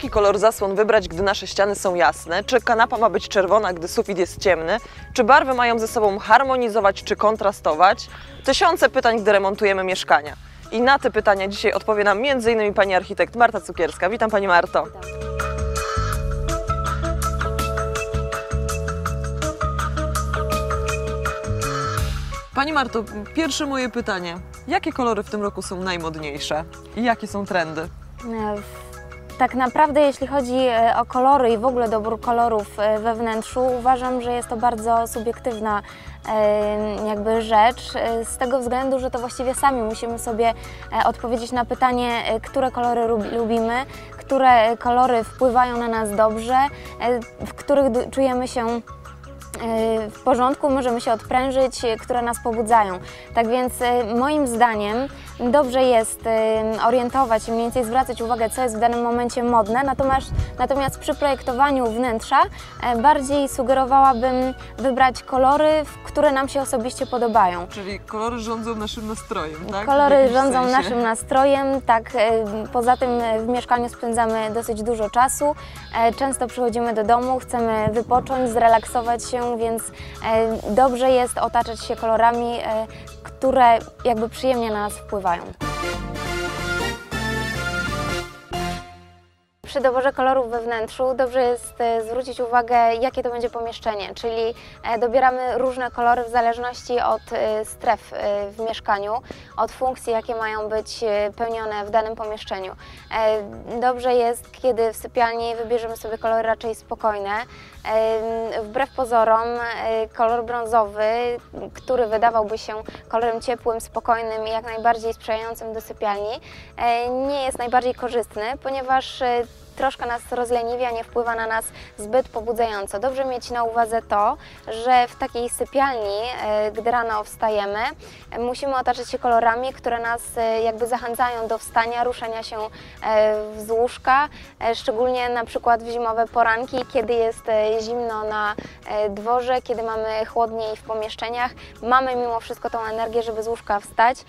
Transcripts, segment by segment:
Jaki kolor zasłon wybrać, gdy nasze ściany są jasne? Czy kanapa ma być czerwona, gdy sufit jest ciemny? Czy barwy mają ze sobą harmonizować czy kontrastować? Tysiące pytań, gdy remontujemy mieszkania. I na te pytania dzisiaj odpowie nam m.in. pani architekt Marta Cukierska. Witam pani Marto. Pani Marto, pierwsze moje pytanie. Jakie kolory w tym roku są najmodniejsze? I jakie są trendy? Tak naprawdę, jeśli chodzi e, o kolory i w ogóle dobór kolorów e, we wnętrzu, uważam, że jest to bardzo subiektywna e, jakby rzecz, z tego względu, że to właściwie sami musimy sobie odpowiedzieć na pytanie, które kolory lubi- lubimy, które kolory wpływają na nas dobrze, w których czujemy się w porządku, możemy się odprężyć, e, które nas pobudzają. Tak więc e, moim zdaniem dobrze jest e, orientować się, mniej więcej zwracać uwagę, co jest w danym momencie modne, natomiast, natomiast przy projektowaniu wnętrza e, bardziej sugerowałabym wybrać kolory, które nam się osobiście podobają. Czyli kolory rządzą naszym nastrojem, tak? Kolory rządzą sensie. naszym nastrojem, tak. e, Poza tym e, w mieszkaniu spędzamy dosyć dużo czasu. e, Często przychodzimy do domu, chcemy wypocząć, zrelaksować się, więc e, dobrze jest otaczać się kolorami, e, które jakby przyjemnie na nas wpływają. Przy doborze kolorów we wnętrzu dobrze jest e, zwrócić uwagę, jakie to będzie pomieszczenie, czyli e, dobieramy różne kolory w zależności od e, stref w mieszkaniu, od funkcji, jakie mają być pełnione w danym pomieszczeniu. Dobrze jest, kiedy w sypialni wybierzemy sobie kolory raczej spokojne. Wbrew pozorom, kolor brązowy, który wydawałby się kolorem ciepłym, spokojnym i jak najbardziej sprzyjającym do sypialni, nie jest najbardziej korzystny, ponieważ troszkę nas rozleniwia, nie wpływa na nas zbyt pobudzająco. Dobrze mieć na uwadze to, że w takiej sypialni, e, gdy rano wstajemy, musimy otaczać się kolorami, które nas e, jakby zachęcają do wstania, ruszania się e, z łóżka, szczególnie na przykład w zimowe poranki, kiedy jest zimno na dworze, kiedy mamy chłodniej w pomieszczeniach. Mamy mimo wszystko tą energię, żeby z łóżka wstać.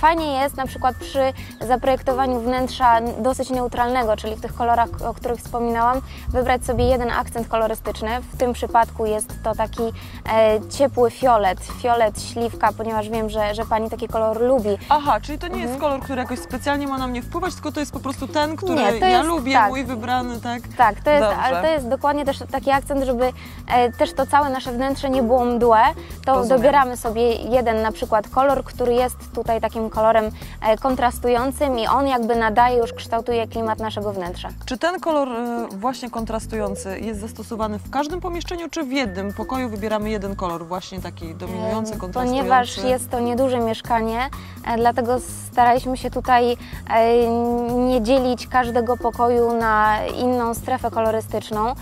Fajnie jest na przykład przy zaprojektowaniu wnętrza dosyć neutralnego, czyli w tych kolorach, o których wspominałam, wybrać sobie jeden akcent kolorystyczny. W tym przypadku jest to taki e, ciepły fiolet, fiolet śliwka, ponieważ wiem, że, że Pani taki kolor lubi. Aha, czyli to nie Mhm. jest kolor, który jakoś specjalnie ma na mnie wpływać, tylko to jest po prostu ten, który Nie, ja jest- lubię, tak. mój wybrany, tak? Tak, to jest, Dobrze. ale to jest dokładnie też taki akcent, żeby e, też to całe nasze wnętrze nie było mdłe, to Rozumiem. dobieramy sobie jeden na przykład kolor, który jest tutaj takim kolorem e, kontrastującym i on jakby nadaje, już kształtuje klimat naszego wnętrza. Czy ten kolor e, właśnie kontrastujący jest zastosowany w każdym pomieszczeniu, czy w jednym pokoju wybieramy jeden kolor, właśnie taki dominujący, kontrastujący? Ponieważ jest to nieduże mieszkanie, e, dlatego staraliśmy się tutaj nie dzielić każdego pokoju na inną strefę kolorystyczną.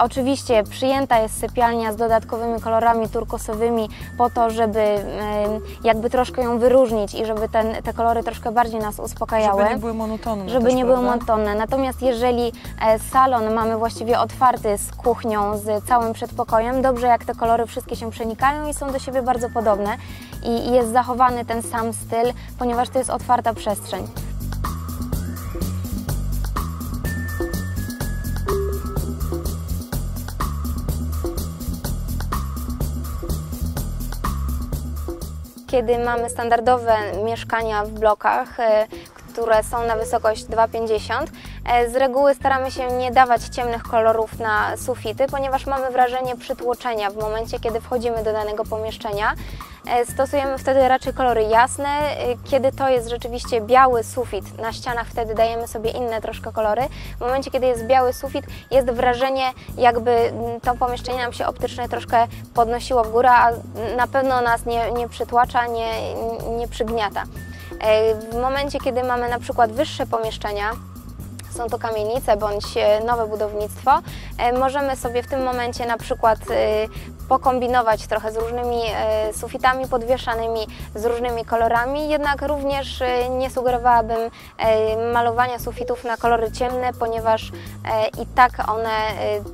Oczywiście przyjęta jest sypialnia z dodatkowymi kolorami turkosowymi po to, żeby jakby troszkę ją wyróżnić i żeby ten, te kolory troszkę bardziej nas uspokajały Żeby nie były monotonne żeby też, nie były prawda? monotonne. Natomiast jeżeli e, salon mamy właściwie otwarty z kuchnią, z całym przedpokojem, dobrze jak te kolory wszystkie się przenikają i są do siebie bardzo podobne i jest zachowany ten sam styl, ponieważ to jest otwarta przestrzeń. Kiedy mamy standardowe mieszkania w blokach, e, które są na wysokość 2,50, e, z reguły staramy się nie dawać ciemnych kolorów na sufity, ponieważ mamy wrażenie przytłoczenia w momencie, kiedy wchodzimy do danego pomieszczenia. E, Stosujemy wtedy raczej kolory jasne. E, Kiedy to jest rzeczywiście biały sufit na ścianach, wtedy dajemy sobie inne troszkę kolory. W momencie, kiedy jest biały sufit, jest wrażenie, jakby mm, to pomieszczenie nam się optycznie troszkę podnosiło w górę, a na pewno nas nie, nie przytłacza, nie, nie przygniata. E, W momencie, kiedy mamy na przykład wyższe pomieszczenia, są to kamienice bądź nowe budownictwo, możemy sobie w tym momencie na przykład pokombinować trochę z różnymi e, sufitami podwieszanymi, z różnymi kolorami, jednak również e, nie sugerowałabym e, malowania sufitów na kolory ciemne, ponieważ i tak one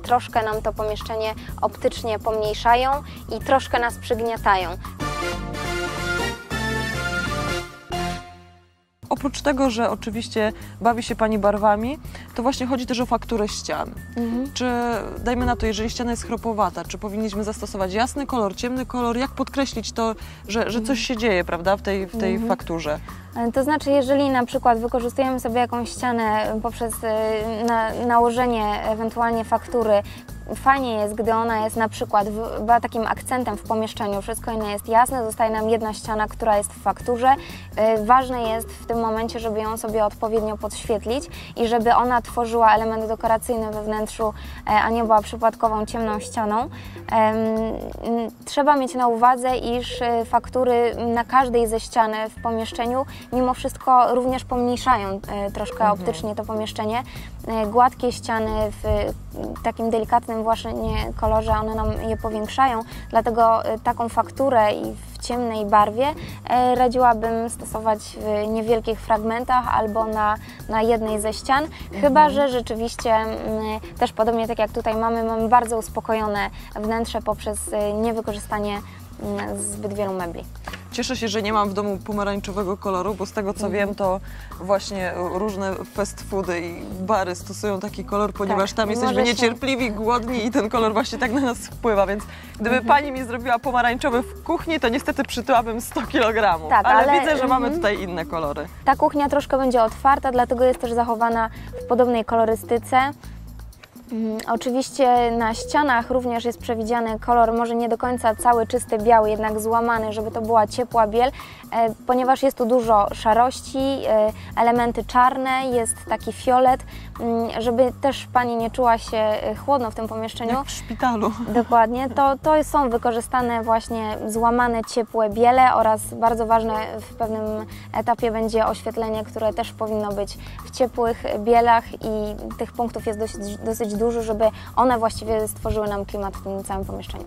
troszkę nam to pomieszczenie optycznie pomniejszają i troszkę nas przygniatają. Oprócz tego, że oczywiście bawi się Pani barwami, to właśnie chodzi też o fakturę ścian. Czy, dajmy na to, jeżeli ściana jest chropowata, czy powinniśmy zastosować jasny kolor, ciemny kolor? Jak podkreślić to, że, że coś się dzieje, prawda, w tej, w tej fakturze? E, To znaczy, jeżeli na przykład wykorzystujemy sobie jakąś ścianę poprzez e, na, nałożenie ewentualnie faktury, fajnie jest, gdy ona jest na przykład w, była takim akcentem w pomieszczeniu, wszystko inne jest jasne, zostaje nam jedna ściana, która jest w fakturze. E, Ważne jest w tym momencie, żeby ją sobie odpowiednio podświetlić i żeby ona tworzyła element dekoracyjny we wnętrzu, e, a nie była przypadkową ciemną ścianą. M, Trzeba mieć na uwadze, iż e, faktury na każdej ze ścian w pomieszczeniu mimo wszystko również pomniejszają e, troszkę optycznie to pomieszczenie. E, Gładkie ściany w e, takim delikatnym właśnie kolorze, one nam je powiększają, dlatego e, taką fakturę i w ciemnej barwie radziłabym stosować w niewielkich fragmentach albo na, na jednej ze ścian, chyba że rzeczywiście też podobnie tak jak tutaj mamy, mamy bardzo uspokojone wnętrze poprzez niewykorzystanie zbyt wielu mebli. Cieszę się, że nie mam w domu pomarańczowego koloru, bo z tego co wiem, to właśnie różne fast foody i bary stosują taki kolor, ponieważ Tak, tam jesteśmy może się- niecierpliwi, głodni i ten kolor właśnie tak na nas wpływa, więc gdyby Mhm. pani mi zrobiła pomarańczowy w kuchni, to niestety przytyłabym 100 kg. Tak, ale, ale- widzę, że mamy mhm. tutaj inne kolory. Ta kuchnia troszkę będzie otwarta, dlatego jest też zachowana w podobnej kolorystyce. Mm, Oczywiście na ścianach również jest przewidziany kolor, może nie do końca cały czysty biały, jednak złamany, żeby to była ciepła biel, e, ponieważ jest tu dużo szarości, e, elementy czarne, jest taki fiolet, mm, żeby też Pani nie czuła się e, chłodno w tym pomieszczeniu. Jak w szpitalu. Dokładnie, to, to są wykorzystane właśnie złamane ciepłe biele oraz bardzo ważne w pewnym etapie będzie oświetlenie, które też powinno być w ciepłych bielach i tych punktów jest dosyć, dosyć dużo, żeby one właściwie stworzyły nam klimat w tym całym pomieszczeniu.